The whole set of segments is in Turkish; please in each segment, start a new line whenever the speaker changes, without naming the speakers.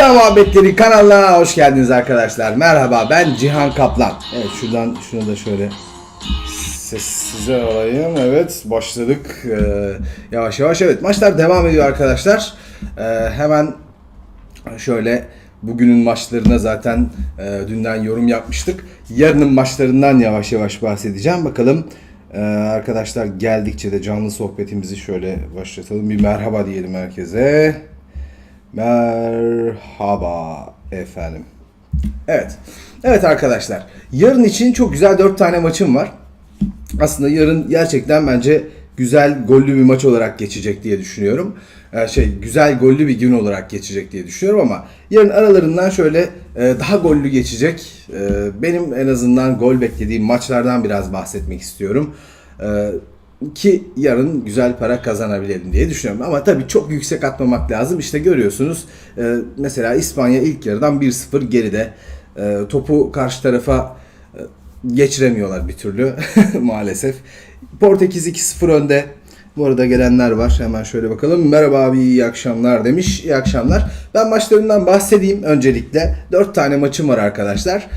İddia Muhabbetleri kanalına hoş geldiniz arkadaşlar. Merhaba ben Cihan Kaplan. Evet şuradan şunu da şöyle sessize alayım. Evet başladık. Ee, yavaş yavaş evet maçlar devam ediyor arkadaşlar. Ee, hemen şöyle bugünün maçlarına zaten e, dünden yorum yapmıştık. Yarının maçlarından yavaş yavaş bahsedeceğim. Bakalım e, arkadaşlar geldikçe de canlı sohbetimizi şöyle başlatalım. Bir merhaba diyelim herkese. Merhaba efendim. Evet. Evet arkadaşlar. Yarın için çok güzel 4 tane maçım var. Aslında yarın gerçekten bence güzel gollü bir maç olarak geçecek diye düşünüyorum. Ee, şey güzel gollü bir gün olarak geçecek diye düşünüyorum ama yarın aralarından şöyle e, daha gollü geçecek. e, benim en azından gol beklediğim maçlardan biraz bahsetmek istiyorum. Ee, ki yarın güzel para kazanabilelim diye düşünüyorum. Ama tabii çok yüksek atmamak lazım. İşte görüyorsunuz e, mesela İspanya ilk yarıdan 1-0 geride. E, topu karşı tarafa e, geçiremiyorlar bir türlü maalesef. Portekiz 2-0 önde. Bu arada gelenler var. Hemen şöyle bakalım. Merhaba abi iyi akşamlar demiş. İyi akşamlar. Ben maçlarından bahsedeyim öncelikle. 4 tane maçım var arkadaşlar.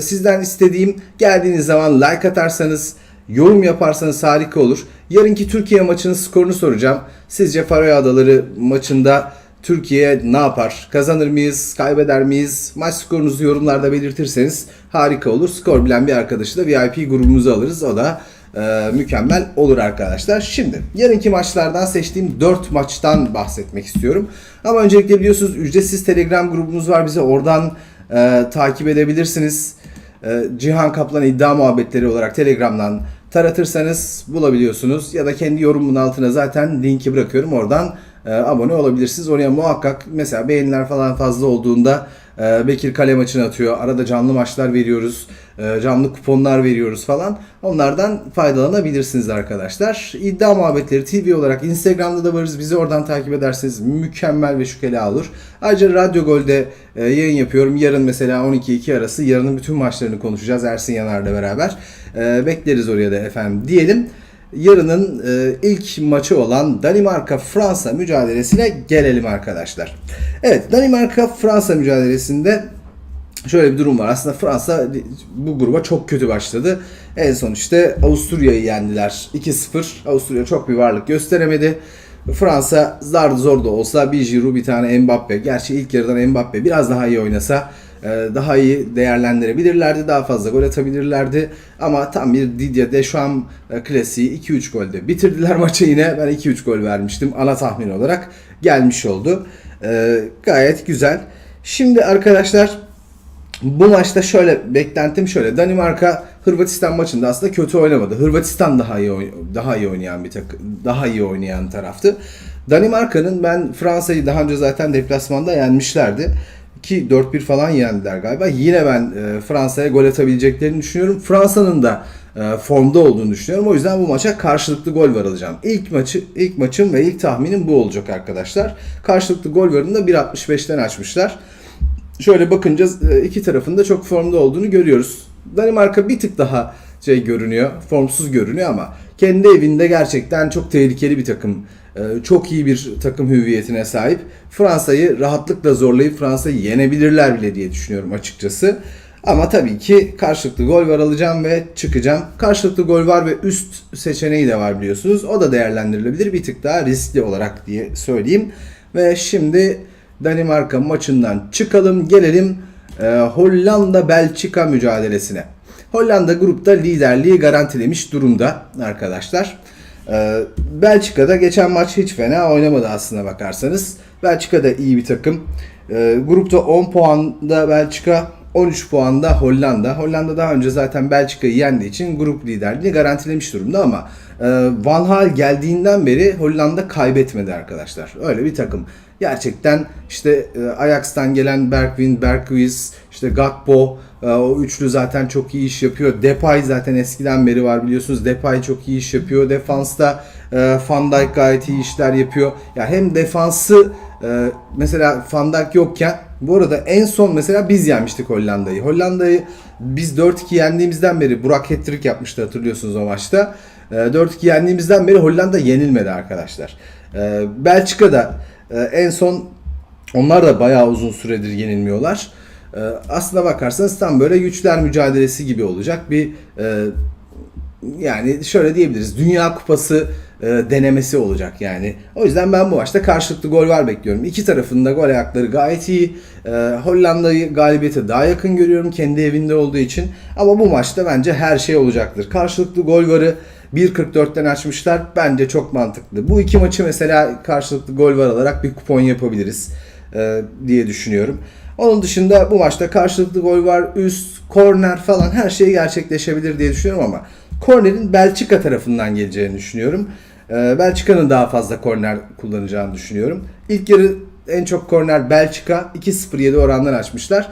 Sizden istediğim geldiğiniz zaman like atarsanız, yorum yaparsanız harika olur. Yarınki Türkiye maçının skorunu soracağım. Sizce Faroe Adaları maçında Türkiye ne yapar? Kazanır mıyız? Kaybeder miyiz? Maç skorunuzu yorumlarda belirtirseniz harika olur. Skor bilen bir arkadaşı da VIP grubumuza alırız. O da e, mükemmel olur arkadaşlar. Şimdi yarınki maçlardan seçtiğim 4 maçtan bahsetmek istiyorum. Ama öncelikle biliyorsunuz ücretsiz Telegram grubumuz var. Bizi oradan e, takip edebilirsiniz. E, Cihan Kaplan iddia muhabbetleri olarak Telegram'dan taratırsanız bulabiliyorsunuz. Ya da kendi yorumun altına zaten linki bırakıyorum. Oradan e, abone olabilirsiniz. Oraya muhakkak mesela beğeniler falan fazla olduğunda e, Bekir kale maçını atıyor. Arada canlı maçlar veriyoruz. e, canlı kuponlar veriyoruz falan. Onlardan faydalanabilirsiniz arkadaşlar. İddia Muhabbetleri TV olarak Instagram'da da varız. Bizi oradan takip ederseniz mükemmel ve şükela olur. Ayrıca Radyo Gol'de e, yayın yapıyorum. Yarın mesela 12-2 arası yarının bütün maçlarını konuşacağız Ersin Yanar'la beraber. E, bekleriz oraya da efendim diyelim yarının e, ilk maçı olan Danimarka-Fransa mücadelesine gelelim arkadaşlar. Evet Danimarka-Fransa mücadelesinde şöyle bir durum var. Aslında Fransa bu gruba çok kötü başladı. En son işte Avusturya'yı yendiler 2-0. Avusturya çok bir varlık gösteremedi. Fransa zar zor da olsa bir Giroud bir tane Mbappe. Gerçi ilk yarıdan Mbappe biraz daha iyi oynasa daha iyi değerlendirebilirlerdi. Daha fazla gol atabilirlerdi. Ama tam bir Didier Deschamps e, klasiği 2-3 golde bitirdiler maçı yine. Ben 2-3 gol vermiştim. Ana tahmin olarak gelmiş oldu. E, Gayet güzel. Şimdi arkadaşlar bu maçta şöyle beklentim şöyle. Danimarka Hırvatistan maçında aslında kötü oynamadı. Hırvatistan daha iyi daha iyi oynayan bir takım, daha iyi oynayan taraftı. Danimarka'nın ben Fransa'yı daha önce zaten deplasmanda yenmişlerdi. Ki 4-1 falan yendiler galiba. Yine ben e, Fransa'ya gol atabileceklerini düşünüyorum. Fransa'nın da e, formda olduğunu düşünüyorum. O yüzden bu maça karşılıklı gol var alacağım. İlk maçı ilk maçım ve ilk tahminim bu olacak arkadaşlar. Karşılıklı gol varını da 1.65'ten açmışlar şöyle bakınca e, iki tarafında çok formda olduğunu görüyoruz. Danimarka bir tık daha şey görünüyor, formsuz görünüyor ama kendi evinde gerçekten çok tehlikeli bir takım. E, Çok iyi bir takım hüviyetine sahip. Fransa'yı rahatlıkla zorlayıp Fransa'yı yenebilirler bile diye düşünüyorum açıkçası. Ama tabii ki karşılıklı gol var alacağım ve çıkacağım. Karşılıklı gol var ve üst seçeneği de var biliyorsunuz. O da değerlendirilebilir. Bir tık daha riskli olarak diye söyleyeyim. Ve şimdi Danimarka maçından çıkalım gelelim e, Hollanda-Belçika mücadelesine. Hollanda grupta liderliği garantilemiş durumda arkadaşlar. E, Belçika'da geçen maç hiç fena oynamadı aslına bakarsanız. Belçika da iyi bir takım. E, grupta 10 puanda Belçika, 13 puanda Hollanda. Hollanda daha önce zaten Belçika'yı yendiği için grup liderliğini garantilemiş durumda ama e, Van Gaal geldiğinden beri Hollanda kaybetmedi arkadaşlar. Öyle bir takım. Gerçekten işte e, Ajax'tan gelen Bergwijn, Berghuis, işte Gakpo e, o üçlü zaten çok iyi iş yapıyor. Depay zaten eskiden beri var biliyorsunuz. Depay çok iyi iş yapıyor. Defansta e, Van Dijk gayet iyi işler yapıyor. Ya hem defansı e, mesela Van Dijk yokken bu arada en son mesela biz yenmiştik Hollanda'yı. Hollanda'yı biz 4-2 yendiğimizden beri Burak hat-trick yapmıştı hatırlıyorsunuz o maçta. E, 4-2 yendiğimizden beri Hollanda yenilmedi arkadaşlar. E, Belçika'da e, en son Onlar da bayağı uzun süredir yenilmiyorlar. Ee, aslına bakarsanız tam böyle güçler mücadelesi gibi olacak bir e, yani şöyle diyebiliriz Dünya Kupası e, denemesi olacak yani. O yüzden ben bu maçta karşılıklı gol var bekliyorum. İki tarafında gol ayakları gayet iyi. E, Hollanda'yı galibiyete daha yakın görüyorum kendi evinde olduğu için. Ama bu maçta bence her şey olacaktır. Karşılıklı gol varı 1.44'ten açmışlar. Bence çok mantıklı. Bu iki maçı mesela karşılıklı gol var alarak bir kupon yapabiliriz e, diye düşünüyorum. Onun dışında bu maçta karşılıklı gol var, üst, korner falan her şey gerçekleşebilir diye düşünüyorum ama kornerin Belçika tarafından geleceğini düşünüyorum. Ee, Belçika'nın daha fazla korner kullanacağını düşünüyorum. İlk yarı en çok korner Belçika 2-0-7 orandan açmışlar.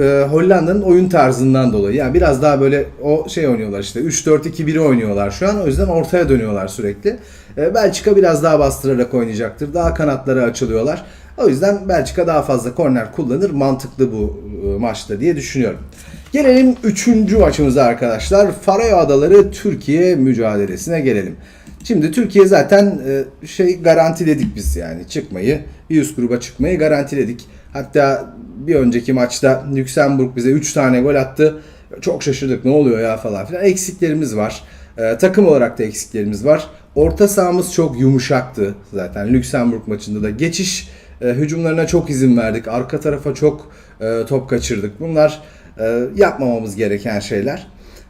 Ee, Hollanda'nın oyun tarzından dolayı. Yani biraz daha böyle o şey oynuyorlar işte 3-4-2-1'i oynuyorlar şu an. O yüzden ortaya dönüyorlar sürekli. Ee, Belçika biraz daha bastırarak oynayacaktır. Daha kanatları açılıyorlar. O yüzden Belçika daha fazla korner kullanır. Mantıklı bu e, maçta diye düşünüyorum. Gelelim 3. maçımıza arkadaşlar. Faroe Adaları Türkiye mücadelesine gelelim. Şimdi Türkiye zaten e, şey garantiledik biz yani çıkmayı. Bir üst gruba çıkmayı garantiledik. Hatta bir önceki maçta Lüksemburg bize 3 tane gol attı. Çok şaşırdık ne oluyor ya falan filan. Eksiklerimiz var. E, takım olarak da eksiklerimiz var. Orta sahamız çok yumuşaktı zaten Lüksemburg maçında da. Geçiş e, hücumlarına çok izin verdik. Arka tarafa çok e, top kaçırdık. Bunlar e, yapmamamız gereken şeyler.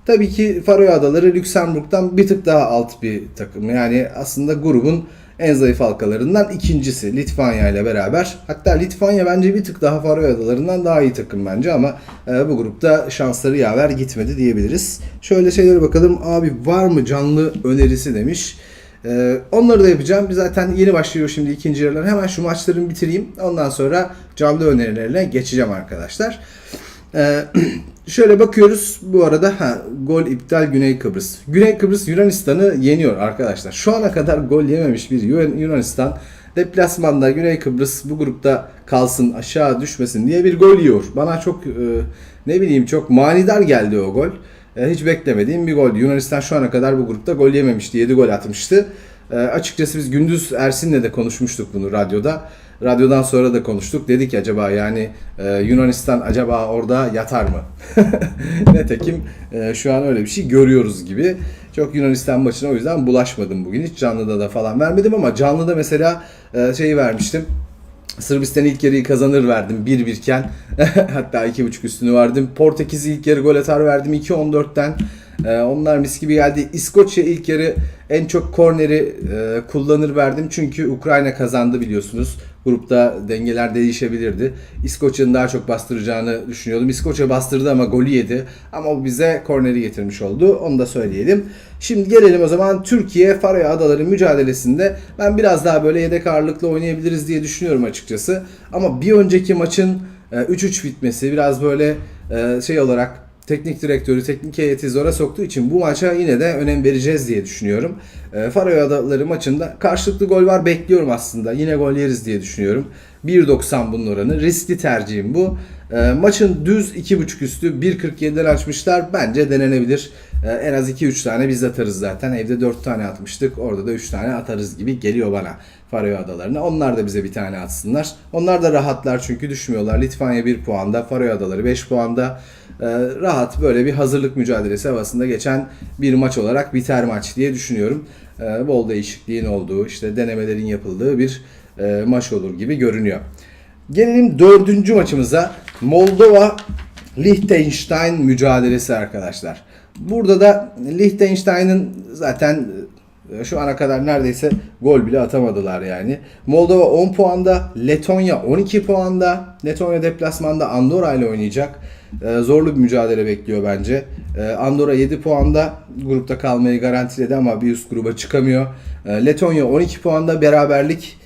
Tabii ki Faroe Adaları Lüksemburg'dan bir tık daha alt bir takım. Yani aslında grubun en zayıf halkalarından ikincisi Litvanya ile beraber. Hatta Litvanya bence bir tık daha Faroe Adaları'ndan daha iyi takım bence ama e, bu grupta şansları yaver gitmedi diyebiliriz. Şöyle şeylere bakalım. Abi var mı canlı önerisi demiş. Ee, onları da yapacağım. Zaten yeni başlıyor şimdi ikinci yarılar. Hemen şu maçlarımı bitireyim. Ondan sonra canlı önerilerine geçeceğim arkadaşlar. Ee, şöyle bakıyoruz. Bu arada ha, gol iptal Güney Kıbrıs. Güney Kıbrıs Yunanistan'ı yeniyor arkadaşlar. Şu ana kadar gol yememiş bir Yunan- Yunanistan deplasmanda Güney Kıbrıs bu grupta kalsın aşağı düşmesin diye bir gol yiyor. Bana çok e, ne bileyim çok manidar geldi o gol. E, hiç beklemediğim bir gol. Yunanistan şu ana kadar bu grupta gol yememişti. 7 gol atmıştı. E, açıkçası biz Gündüz Ersin'le de konuşmuştuk bunu radyoda. Radyodan sonra da konuştuk. Dedik ki acaba yani e, Yunanistan acaba orada yatar mı? Netekim e, şu an öyle bir şey görüyoruz gibi. Çok Yunanistan maçına o yüzden bulaşmadım bugün. Hiç canlıda da falan vermedim ama canlıda mesela e, şeyi vermiştim. Sırbistan ilk yarıyı kazanır verdim 1-1 iken. Hatta 2.5 üstünü verdim. Portekiz ilk yarı gol atar verdim 2-14'ten. Ee, onlar mis gibi geldi. İskoçya ilk yarı en çok korneri e, kullanır verdim. Çünkü Ukrayna kazandı biliyorsunuz. Grupta dengeler değişebilirdi. İskoçya'nın daha çok bastıracağını düşünüyordum. İskoçya bastırdı ama golü yedi. Ama o bize korneri getirmiş oldu. Onu da söyleyelim. Şimdi gelelim o zaman Türkiye Faroe Adaları mücadelesinde ben biraz daha böyle yedek ağırlıklı oynayabiliriz diye düşünüyorum açıkçası. Ama bir önceki maçın e, 3-3 bitmesi biraz böyle e, şey olarak teknik direktörü, teknik heyeti zora soktuğu için bu maça yine de önem vereceğiz diye düşünüyorum. E, Faroe Adaları maçında karşılıklı gol var bekliyorum aslında. Yine gol yeriz diye düşünüyorum. 1.90 bunun oranı. Riskli tercihim bu. E, maçın düz 2.5 üstü 1.47'den açmışlar. Bence denenebilir. E, en az 2-3 tane biz atarız zaten. Evde 4 tane atmıştık. Orada da 3 tane atarız gibi geliyor bana Faroe Adalarına. Onlar da bize bir tane atsınlar. Onlar da rahatlar çünkü düşmüyorlar. Litvanya 1 puanda, Faroe Adaları 5 puanda. E, rahat böyle bir hazırlık mücadelesi havasında geçen bir maç olarak biter maç diye düşünüyorum. E, bol değişikliğin olduğu, işte denemelerin yapıldığı bir e, maç olur gibi görünüyor. Gelelim dördüncü maçımıza. Moldova Liechtenstein mücadelesi arkadaşlar. Burada da Liechtenstein'ın zaten e, şu ana kadar neredeyse gol bile atamadılar yani. Moldova 10 puanda, Letonya 12 puanda. Letonya deplasmanda Andorra ile oynayacak. Ee, zorlu bir mücadele bekliyor bence. Ee, Andorra 7 puanda grupta kalmayı garantiledi ama bir üst gruba çıkamıyor. Ee, Letonya 12 puanda beraberlik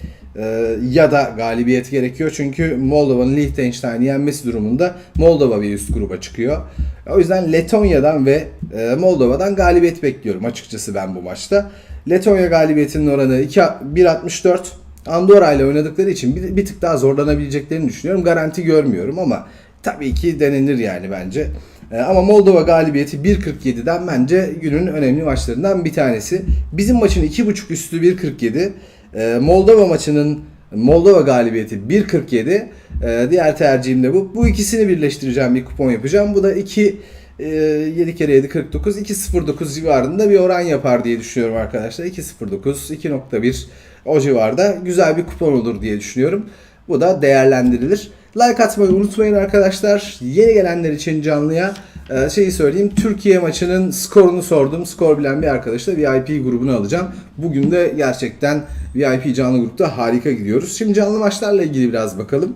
ya da galibiyet gerekiyor. Çünkü Moldova'nın Liechtenstein'i yenmesi durumunda Moldova bir üst gruba çıkıyor. O yüzden Letonya'dan ve e, Moldova'dan galibiyet bekliyorum açıkçası ben bu maçta. Letonya galibiyetinin oranı 2 1.64. Andorra ile oynadıkları için bir, bir tık daha zorlanabileceklerini düşünüyorum. Garanti görmüyorum ama tabii ki denenir yani bence. E, Ama Moldova galibiyeti 1.47'den bence günün önemli maçlarından bir tanesi. Bizim maçın 2.5 üstü 1.47. E, Moldova maçının Moldova galibiyeti 1.47. Ee, diğer tercihim de bu. Bu ikisini birleştireceğim bir kupon yapacağım. Bu da 2 e, 7 kere 7 49 2.09 civarında bir oran yapar diye düşünüyorum arkadaşlar. 2.09 2.1 o civarda güzel bir kupon olur diye düşünüyorum. Bu da değerlendirilir. Like atmayı unutmayın arkadaşlar. Yeni gelenler için canlıya e, şeyi söyleyeyim. Türkiye maçının skorunu sordum. Skor bilen bir arkadaşla VIP grubunu alacağım. Bugün de gerçekten VIP canlı grupta harika gidiyoruz. Şimdi canlı maçlarla ilgili biraz bakalım.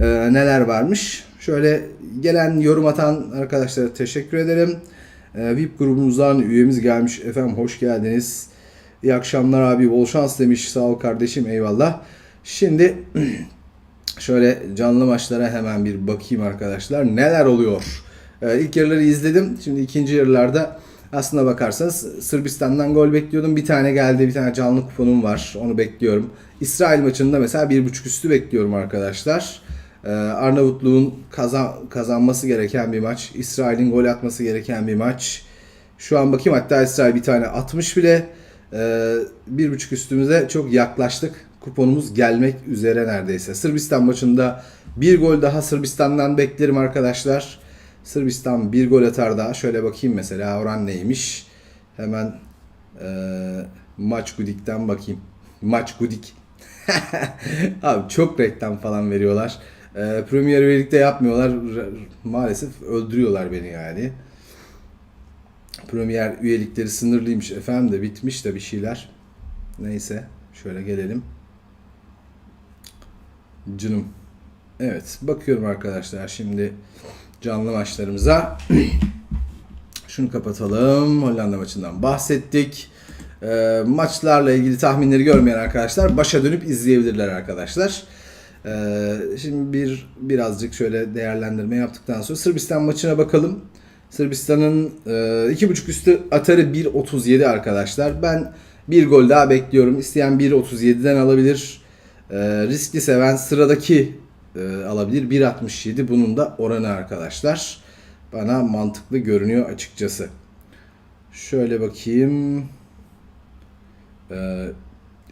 E, neler varmış. Şöyle gelen yorum atan arkadaşlara teşekkür ederim. E, VIP grubumuzdan üyemiz gelmiş. Efendim hoş geldiniz. İyi akşamlar abi. Bol şans demiş. Sağ ol kardeşim. Eyvallah. Şimdi Şöyle canlı maçlara hemen bir bakayım arkadaşlar. Neler oluyor? Ee, ilk yarıları izledim. Şimdi ikinci yarılarda aslına bakarsanız Sırbistan'dan gol bekliyordum. Bir tane geldi. Bir tane canlı kuponum var. Onu bekliyorum. İsrail maçında mesela bir buçuk üstü bekliyorum arkadaşlar. Ee, Arnavutluğun kazan, kazanması gereken bir maç. İsrail'in gol atması gereken bir maç. Şu an bakayım hatta İsrail bir tane atmış bile. Ee, bir buçuk üstümüze çok yaklaştık. Kuponumuz gelmek üzere neredeyse. Sırbistan maçında bir gol daha Sırbistan'dan beklerim arkadaşlar. Sırbistan bir gol atar daha. Şöyle bakayım mesela oran neymiş. Hemen e, maç gudikten bakayım. Maç gudik. Abi çok reklam falan veriyorlar. E, Premier League'de yapmıyorlar. Maalesef öldürüyorlar beni yani. Premier üyelikleri sınırlıymış efendim de bitmiş de bir şeyler. Neyse şöyle gelelim. Canım. Evet bakıyorum arkadaşlar şimdi canlı maçlarımıza. Şunu kapatalım. Hollanda maçından bahsettik. Ee, maçlarla ilgili tahminleri görmeyen arkadaşlar başa dönüp izleyebilirler arkadaşlar. Ee, şimdi bir birazcık şöyle değerlendirme yaptıktan sonra Sırbistan maçına bakalım. Sırbistan'ın e, iki buçuk üstü atarı 1.37 arkadaşlar. Ben bir gol daha bekliyorum. İsteyen 1.37'den alabilir. E, riskli seven sıradaki e, alabilir. 1.67 bunun da oranı arkadaşlar. Bana mantıklı görünüyor açıkçası. Şöyle bakayım. E,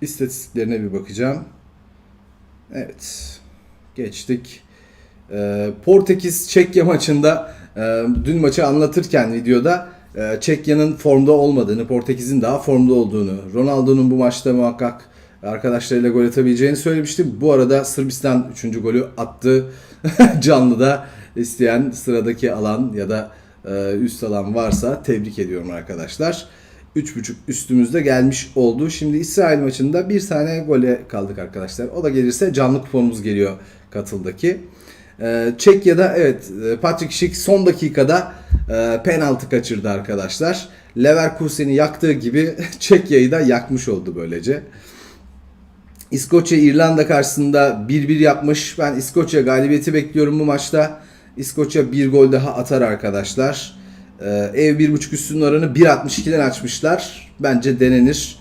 istatistiklerine bir bakacağım. Evet. Geçtik. E, Portekiz Çekya maçında e, dün maçı anlatırken videoda e, Çekya'nın formda olmadığını, Portekiz'in daha formda olduğunu, Ronaldo'nun bu maçta muhakkak arkadaşlarıyla gol atabileceğini söylemiştim. Bu arada Sırbistan 3. golü attı. Canlıda isteyen sıradaki alan ya da e, üst alan varsa tebrik ediyorum arkadaşlar. 3.5 üstümüzde gelmiş oldu. Şimdi İsrail maçında bir tane gole kaldık arkadaşlar. O da gelirse canlı kuponumuz geliyor katıldaki. Ee, Çekya'da evet e, Patrick Schick son dakikada e, penaltı kaçırdı arkadaşlar. Leverkusen'i yaktığı gibi Çekya'yı da yakmış oldu böylece. İskoçya İrlanda karşısında 1-1 yapmış. Ben İskoçya galibiyeti bekliyorum bu maçta. İskoçya bir gol daha atar arkadaşlar. Ee, ev 1.5 üstünün oranı 1.62'den açmışlar. Bence denenir.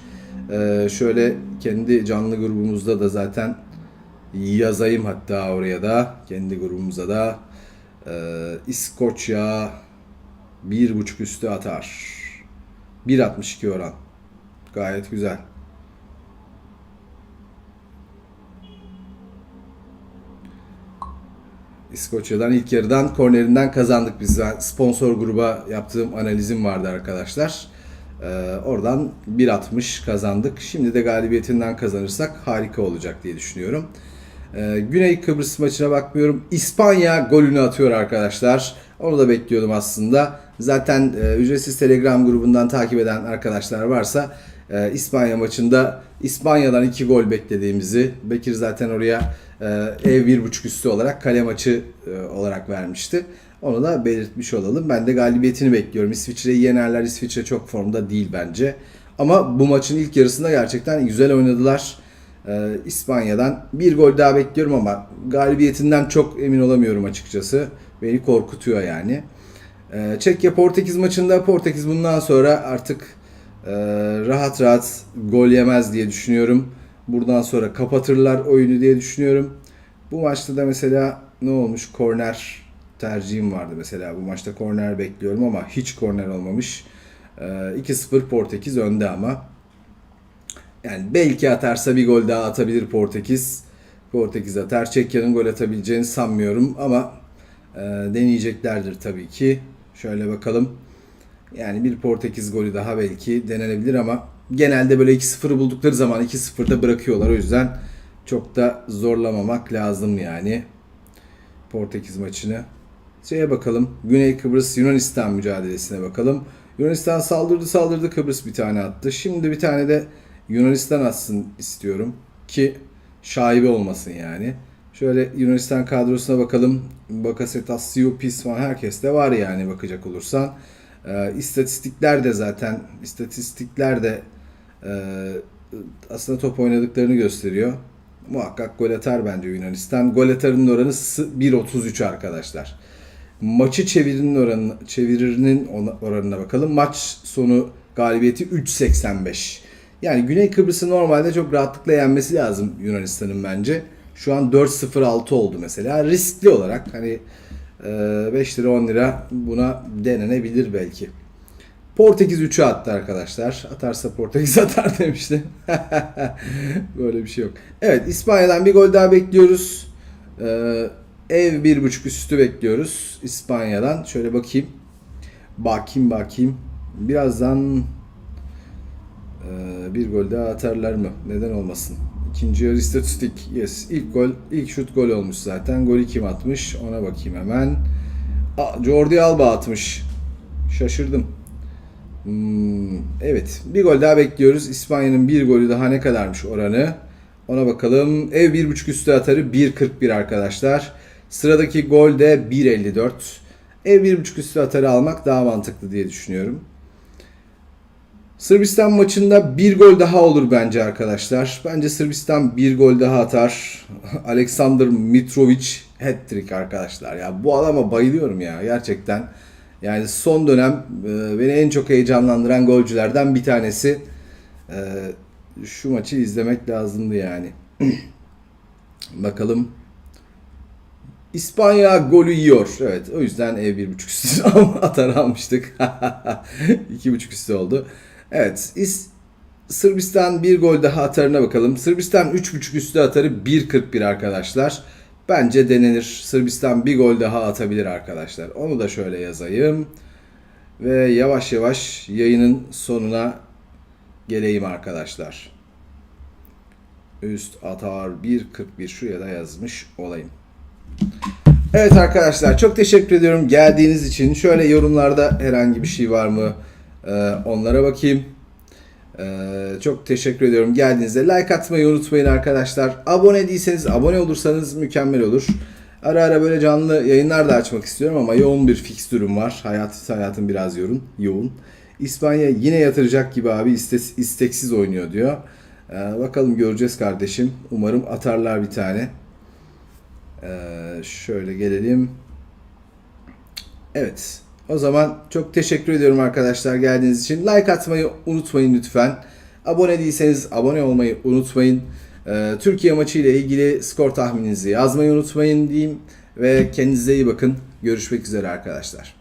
Ee, şöyle kendi canlı grubumuzda da zaten yazayım hatta oraya da. Kendi grubumuza da. Ee, İskoçya 1.5 üstü atar. 1.62 oran. Gayet güzel. İskoçya'dan ilk yarıdan kornerinden kazandık biz. Sponsor gruba yaptığım analizim vardı arkadaşlar. Ee, oradan 1.60 kazandık. Şimdi de galibiyetinden kazanırsak harika olacak diye düşünüyorum. Ee, Güney Kıbrıs maçına bakmıyorum. İspanya golünü atıyor arkadaşlar. Onu da bekliyordum aslında. Zaten e, ücretsiz Telegram grubundan takip eden arkadaşlar varsa e, İspanya maçında İspanya'dan 2 gol beklediğimizi Bekir zaten oraya e, ev 1.5 üstü olarak kale maçı e, olarak vermişti. Onu da belirtmiş olalım. Ben de galibiyetini bekliyorum. İsviçre'yi yenerler. İsviçre çok formda değil bence. Ama bu maçın ilk yarısında gerçekten güzel oynadılar. Ee, İspanya'dan bir gol daha bekliyorum ama galibiyetinden çok emin olamıyorum açıkçası. Beni korkutuyor yani. Ee, Çekya Portekiz maçında Portekiz bundan sonra artık e, rahat rahat gol yemez diye düşünüyorum. Buradan sonra kapatırlar oyunu diye düşünüyorum. Bu maçta da mesela ne olmuş? Korner tercihim vardı mesela. Bu maçta korner bekliyorum ama hiç korner olmamış. Ee, 2-0 Portekiz önde ama. Yani belki atarsa bir gol daha atabilir Portekiz. Portekiz atar. Çekya'nın gol atabileceğini sanmıyorum ama e, deneyeceklerdir tabii ki. Şöyle bakalım. Yani bir Portekiz golü daha belki denenebilir ama genelde böyle 2-0'ı buldukları zaman 2-0'da bırakıyorlar. O yüzden çok da zorlamamak lazım yani Portekiz maçını. Şeye bakalım. Güney Kıbrıs Yunanistan mücadelesine bakalım. Yunanistan saldırdı saldırdı Kıbrıs bir tane attı. Şimdi bir tane de Yunanistan atsın istiyorum ki şaibe olmasın yani. Şöyle Yunanistan kadrosuna bakalım. Bakasetas, Siopis falan herkes de var yani bakacak olursan. Ee, istatistikler de zaten istatistikler de e, aslında top oynadıklarını gösteriyor. Muhakkak gol atar bence Yunanistan. Gol atarının oranı s- 1.33 arkadaşlar. Maçı çevirinin oranı, çevirinin oranına bakalım. Maç sonu galibiyeti 3.85. Yani Güney Kıbrıs'ı normalde çok rahatlıkla yenmesi lazım Yunanistan'ın bence. Şu an 4-0-6 oldu mesela. Riskli olarak hani e, 5 lira 10 lira buna denenebilir belki. Portekiz 3'ü attı arkadaşlar. Atarsa Portekiz atar demişti. Böyle bir şey yok. Evet İspanya'dan bir gol daha bekliyoruz. Ee, ev bir buçuk üstü bekliyoruz İspanya'dan. Şöyle bakayım. Bakayım bakayım. Birazdan ee, bir gol daha atarlar mı? Neden olmasın? İkinci yarı istatistik. Yes. İlk gol, ilk şut gol olmuş zaten. Golü kim atmış? Ona bakayım hemen. Aa, Jordi Alba atmış. Şaşırdım. Hmm, evet. Bir gol daha bekliyoruz. İspanya'nın bir golü daha ne kadarmış oranı? Ona bakalım. Ev 1.5 üstü atarı 1.41 arkadaşlar. Sıradaki gol de 1.54. Ev 1.5 üstü atarı almak daha mantıklı diye düşünüyorum. Sırbistan maçında bir gol daha olur bence arkadaşlar. Bence Sırbistan bir gol daha atar. Aleksandr Mitrovic hat-trick arkadaşlar. Ya bu adama bayılıyorum ya gerçekten. Yani son dönem e, beni en çok heyecanlandıran golcülerden bir tanesi. E, şu maçı izlemek lazımdı yani. Bakalım. İspanya golü yiyor. Evet o yüzden ev bir buçuk üstü atar almıştık. İki buçuk üstü oldu. Evet İs Sırbistan bir gol daha atarına bakalım. Sırbistan 3.5 üstü atarı 1.41 arkadaşlar. Bence denenir. Sırbistan bir gol daha atabilir arkadaşlar. Onu da şöyle yazayım. Ve yavaş yavaş yayının sonuna geleyim arkadaşlar. Üst atar 1.41 şuraya da yazmış olayım. Evet arkadaşlar çok teşekkür ediyorum geldiğiniz için. Şöyle yorumlarda herhangi bir şey var mı? Ee, onlara bakayım. Ee, çok teşekkür ediyorum geldiğinizde. Like atmayı unutmayın arkadaşlar. Abone değilseniz abone olursanız mükemmel olur. Ara ara böyle canlı yayınlar da açmak istiyorum ama yoğun bir fikstürüm var. Hayat, hayatım biraz yoğun. yoğun. İspanya yine yatıracak gibi abi istes, isteksiz oynuyor diyor. Ee, bakalım göreceğiz kardeşim. Umarım atarlar bir tane. Ee, şöyle gelelim. Evet. O zaman çok teşekkür ediyorum arkadaşlar geldiğiniz için. Like atmayı unutmayın lütfen. Abone değilseniz abone olmayı unutmayın. Ee, Türkiye maçı ile ilgili skor tahmininizi yazmayı unutmayın diyeyim. Ve kendinize iyi bakın. Görüşmek üzere arkadaşlar.